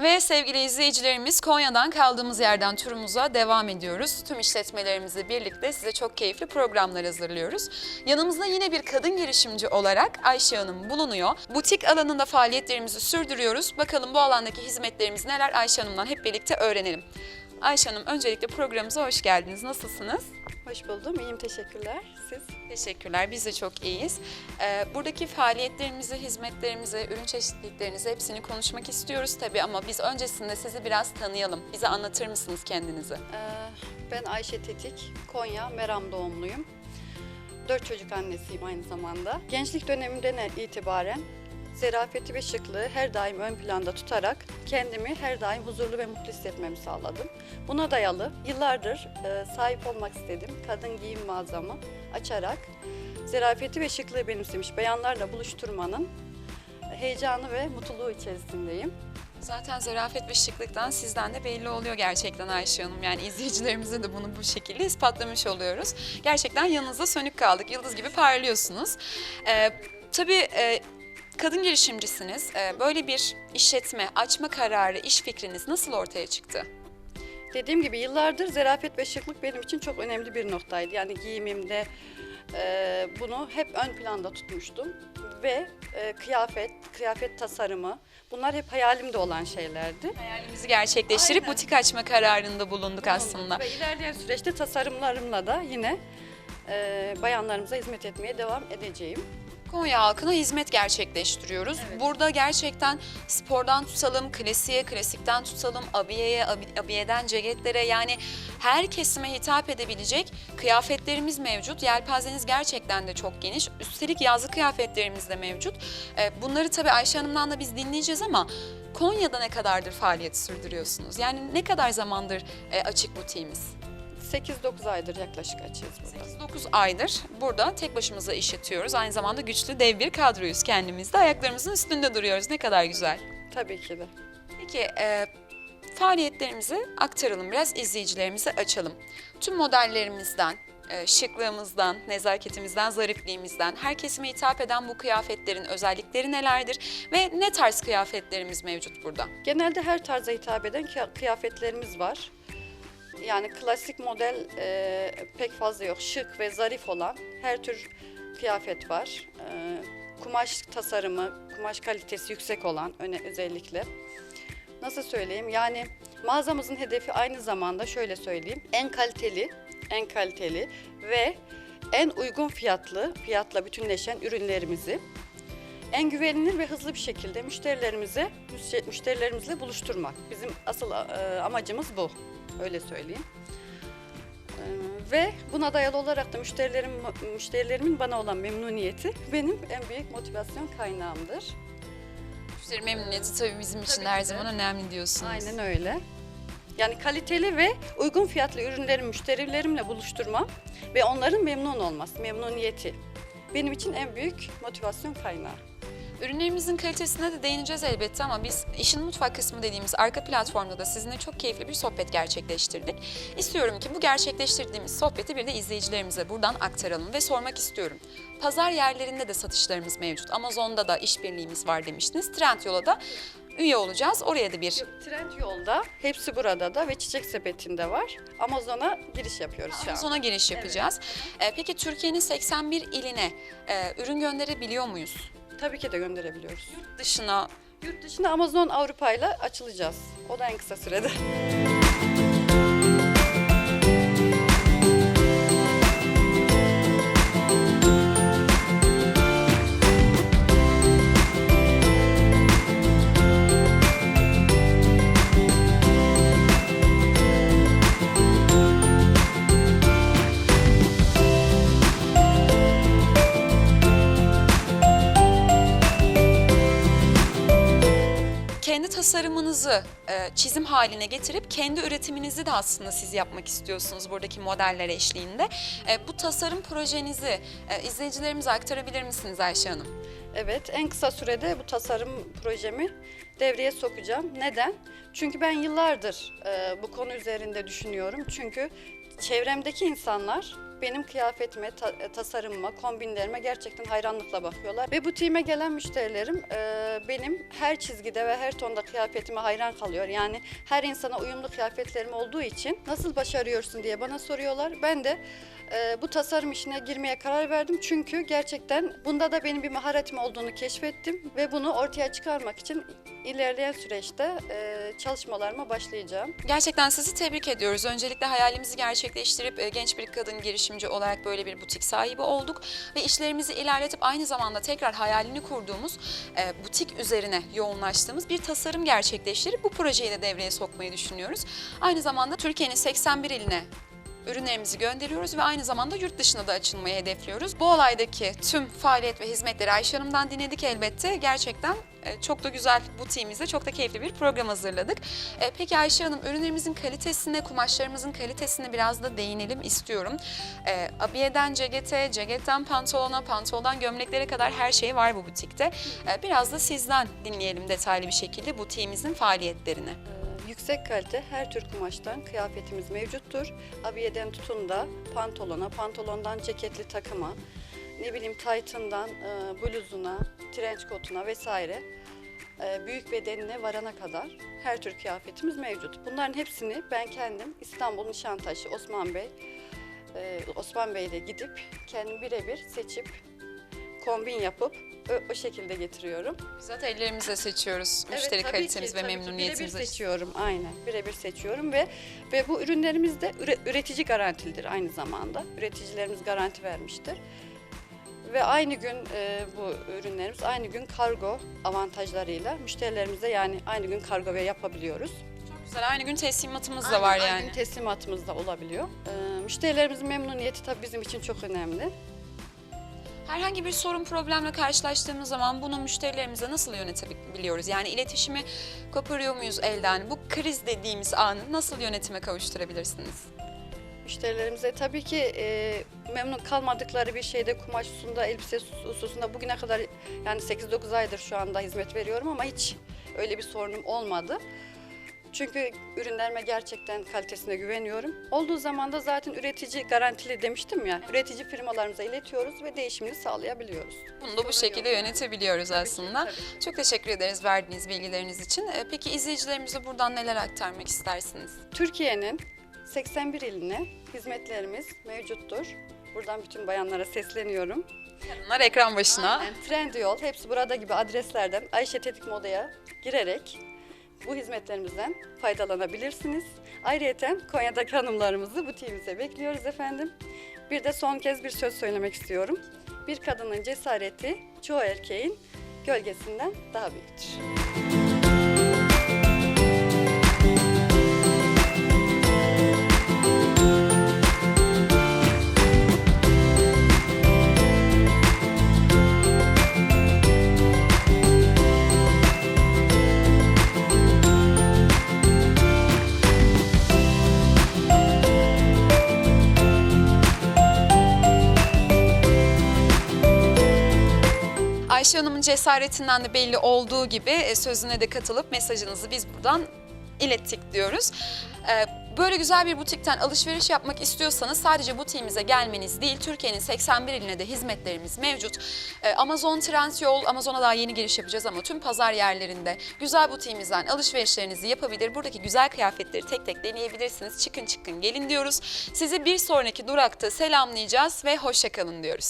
Ve sevgili izleyicilerimiz Konya'dan kaldığımız yerden turumuza devam ediyoruz. Tüm işletmelerimizle birlikte size çok keyifli programlar hazırlıyoruz. Yanımızda yine bir kadın girişimci olarak Ayşe Hanım bulunuyor. Butik alanında faaliyetlerimizi sürdürüyoruz. Bakalım bu alandaki hizmetlerimiz neler Ayşe Hanım'dan hep birlikte öğrenelim. Ayşe Hanım öncelikle programımıza hoş geldiniz. Nasılsınız? Hoş buldum. İyiyim. Teşekkürler. Siz? Teşekkürler. Biz de çok iyiyiz. Ee, buradaki faaliyetlerimizi, hizmetlerimizi, ürün çeşitliliklerinizi hepsini konuşmak istiyoruz tabii ama biz öncesinde sizi biraz tanıyalım. Bize anlatır mısınız kendinizi? Ee, ben Ayşe Tetik. Konya, Meram doğumluyum. Dört çocuk annesiyim aynı zamanda. Gençlik dönemimden itibaren zerafeti ve şıklığı her daim ön planda tutarak kendimi her daim huzurlu ve mutlu hissetmemi sağladım. Buna dayalı yıllardır e, sahip olmak istedim. Kadın giyim mağazamı açarak zerafeti ve şıklığı benimsemiş bayanlarla buluşturmanın heyecanı ve mutluluğu içerisindeyim. Zaten zarafet ve şıklıktan sizden de belli oluyor gerçekten Ayşe Hanım. Yani izleyicilerimize de bunu bu şekilde ispatlamış oluyoruz. Gerçekten yanınızda sönük kaldık. Yıldız gibi parlıyorsunuz. Ee, tabii e, kadın girişimcisiniz. Ee, böyle bir işletme, açma kararı, iş fikriniz nasıl ortaya çıktı? Dediğim gibi yıllardır zarafet ve şıklık benim için çok önemli bir noktaydı. Yani giyimimde e, bunu hep ön planda tutmuştum. Ve e, kıyafet, kıyafet tasarımı bunlar hep hayalimde olan şeylerdi. Hayalimizi gerçekleştirip Aynen. butik açma kararında bulunduk aslında. Ve ilerleyen süreçte tasarımlarımla da yine e, bayanlarımıza hizmet etmeye devam edeceğim. Konya halkına hizmet gerçekleştiriyoruz. Evet. Burada gerçekten spordan tutalım, klasiğe, klasikten tutalım, abiyeye, abi- abiyeden ceketlere yani her kesime hitap edebilecek kıyafetlerimiz mevcut. Yelpazeniz gerçekten de çok geniş. Üstelik yazlı kıyafetlerimiz de mevcut. Ee, Bunları tabii Ayşe Hanım'dan da biz dinleyeceğiz ama Konya'da ne kadardır faaliyet sürdürüyorsunuz? Yani ne kadar zamandır e, açık butiğimiz? 8-9 aydır yaklaşık açığız burada. 8-9 aydır burada tek başımıza işletiyoruz. Aynı zamanda güçlü dev bir kadroyuz kendimizde. Ayaklarımızın üstünde duruyoruz. Ne kadar güzel. Tabii ki de. Peki e, faaliyetlerimizi aktaralım biraz izleyicilerimize açalım. Tüm modellerimizden, e, şıklığımızdan, nezaketimizden, zarifliğimizden, her kesime hitap eden bu kıyafetlerin özellikleri nelerdir ve ne tarz kıyafetlerimiz mevcut burada? Genelde her tarza hitap eden kıya- kıyafetlerimiz var. Yani klasik model e, pek fazla yok. Şık ve zarif olan her tür kıyafet var. E, kumaş tasarımı, kumaş kalitesi yüksek olan öne, özellikle. Nasıl söyleyeyim? Yani mağazamızın hedefi aynı zamanda şöyle söyleyeyim. En kaliteli, en kaliteli ve en uygun fiyatlı, fiyatla bütünleşen ürünlerimizi en güvenilir ve hızlı bir şekilde müşterilerimize müşte- müşterilerimizle buluşturmak. Bizim asıl e, amacımız bu. Öyle söyleyeyim. E, ve buna dayalı olarak da müşterilerim müşterilerimin bana olan memnuniyeti benim en büyük motivasyon kaynağımdır. Müşteri memnuniyeti tabii bizim için Tabii her de. zaman önemli diyorsunuz. Aynen öyle. Yani kaliteli ve uygun fiyatlı ürünleri müşterilerimle buluşturmam ve onların memnun olması, memnuniyeti benim için en büyük motivasyon kaynağı. Ürünlerimizin kalitesine de değineceğiz elbette ama biz işin mutfak kısmı dediğimiz arka platformda da sizinle çok keyifli bir sohbet gerçekleştirdik. İstiyorum ki bu gerçekleştirdiğimiz sohbeti bir de izleyicilerimize buradan aktaralım ve sormak istiyorum. Pazar yerlerinde de satışlarımız mevcut. Amazon'da da işbirliğimiz var demiştiniz. Trendyol'a da üye olacağız. Oraya da bir Trend yolda, hepsi burada da ve çiçek sepetinde var. Amazon'a giriş yapıyoruz şu an. Amazon'a giriş yapacağız. Ee, peki Türkiye'nin 81 iline e, ürün gönderebiliyor muyuz? Tabii ki de gönderebiliyoruz. Dışına Yurt dışına Amazon Avrupa ile açılacağız. O da en kısa sürede. Kendi tasarımınızı e, çizim haline getirip kendi üretiminizi de aslında siz yapmak istiyorsunuz buradaki modeller eşliğinde. E, bu tasarım projenizi e, izleyicilerimize aktarabilir misiniz Ayşe Hanım? Evet, en kısa sürede bu tasarım projemi devreye sokacağım. Neden? Çünkü ben yıllardır e, bu konu üzerinde düşünüyorum. Çünkü çevremdeki insanlar benim kıyafetime, ta- e, tasarımıma, kombinlerime gerçekten hayranlıkla bakıyorlar. Ve butiğime gelen müşterilerim e, benim her çizgide ve her tonda kıyafetime hayran kalıyor. Yani her insana uyumlu kıyafetlerim olduğu için nasıl başarıyorsun diye bana soruyorlar. Ben de e, bu tasarım işine girmeye karar verdim. Çünkü gerçekten bunda da benim bir maharetim olduğunu keşfettim. Ve bunu ortaya çıkarmak için ilerleyen süreçte e, çalışmalarıma başlayacağım. Gerçekten sizi tebrik ediyoruz. Öncelikle hayalimizi gerçekleştirip e, genç bir kadın girişimci olarak böyle bir butik sahibi olduk ve işlerimizi ilerletip aynı zamanda tekrar hayalini kurduğumuz e, butik üzerine yoğunlaştığımız bir tasarım gerçekleştirip bu projeyi de devreye sokmayı düşünüyoruz. Aynı zamanda Türkiye'nin 81 iline ürünlerimizi gönderiyoruz ve aynı zamanda yurt dışına da açılmayı hedefliyoruz. Bu olaydaki tüm faaliyet ve hizmetleri Ayşe Hanım'dan dinledik elbette. Gerçekten e, çok da güzel butiğimizde çok da keyifli bir program hazırladık. E, Peki Ayşe Hanım ürünlerimizin kalitesine, kumaşlarımızın kalitesine biraz da değinelim istiyorum. E, abiyeden cekete, ceketten pantolona, pantolondan gömleklere kadar her şey var bu butikte. Biraz da sizden dinleyelim detaylı bir şekilde butiğimizin faaliyetlerini. Yüksek kalite her tür kumaştan kıyafetimiz mevcuttur. Abiyeden tutun da pantolona, pantolondan ceketli takıma, ne bileyim taytından e, bluzuna, trench coatuna vesaire e, büyük bedenine varana kadar her tür kıyafetimiz mevcut. Bunların hepsini ben kendim İstanbul Nişantaşı Osman Bey e, Osman Bey'le gidip kendim birebir seçip kombin yapıp o, şekilde getiriyorum. Bizzat ellerimizle seçiyoruz müşteri tabii kalitemiz ki, ve tabii ki. Birebir açısından. seçiyorum aynen. Birebir seçiyorum ve ve bu ürünlerimiz de üre- üretici garantilidir aynı zamanda. Üreticilerimiz garanti vermiştir. Ve aynı gün e, bu ürünlerimiz aynı gün kargo avantajlarıyla müşterilerimize yani aynı gün kargo ve yapabiliyoruz. Çok güzel. Aynı gün teslimatımız da var Aynı yani. gün teslimatımız da olabiliyor. E, müşterilerimizin memnuniyeti tabii bizim için çok önemli. Herhangi bir sorun problemle karşılaştığımız zaman bunu müşterilerimize nasıl yönetebiliyoruz? Yani iletişimi koparıyor muyuz elden? Bu kriz dediğimiz anı nasıl yönetime kavuşturabilirsiniz? Müşterilerimize tabii ki e, memnun kalmadıkları bir şeyde kumaş hususunda, elbise hususunda bugüne kadar yani 8-9 aydır şu anda hizmet veriyorum ama hiç öyle bir sorunum olmadı. Çünkü ürünlerime gerçekten kalitesine güveniyorum. Olduğu zaman da zaten üretici garantili demiştim ya. Üretici firmalarımıza iletiyoruz ve değişimini sağlayabiliyoruz. Bunu da bu şekilde yönetebiliyoruz aslında. tabii ki. Çok teşekkür ederiz verdiğiniz bilgileriniz için. Ee, Peki izleyicilerimize buradan neler aktarmak istersiniz? Türkiye'nin 81 iline hizmetlerimiz mevcuttur. Buradan bütün bayanlara sesleniyorum. Bunlar ekran başına. Aynen. Trendyol, hepsi burada gibi adreslerden Ayşe Tetik Moda'ya girerek bu hizmetlerimizden faydalanabilirsiniz. Ayrıca Konya'daki hanımlarımızı butiğimize bekliyoruz efendim. Bir de son kez bir söz söylemek istiyorum. Bir kadının cesareti çoğu erkeğin gölgesinden daha büyüktür. Ayşe Hanım'ın cesaretinden de belli olduğu gibi e, sözüne de katılıp mesajınızı biz buradan ilettik diyoruz. Ee, Böyle güzel bir butikten alışveriş yapmak istiyorsanız sadece butiğimize gelmeniz değil, Türkiye'nin 81 iline de hizmetlerimiz mevcut. Ee, Amazon Trendyol, Amazon'a daha yeni giriş yapacağız ama tüm pazar yerlerinde güzel butiğimizden alışverişlerinizi yapabilir. Buradaki güzel kıyafetleri tek tek deneyebilirsiniz. Çıkın çıkın gelin diyoruz. Sizi bir sonraki durakta selamlayacağız ve hoşçakalın diyoruz.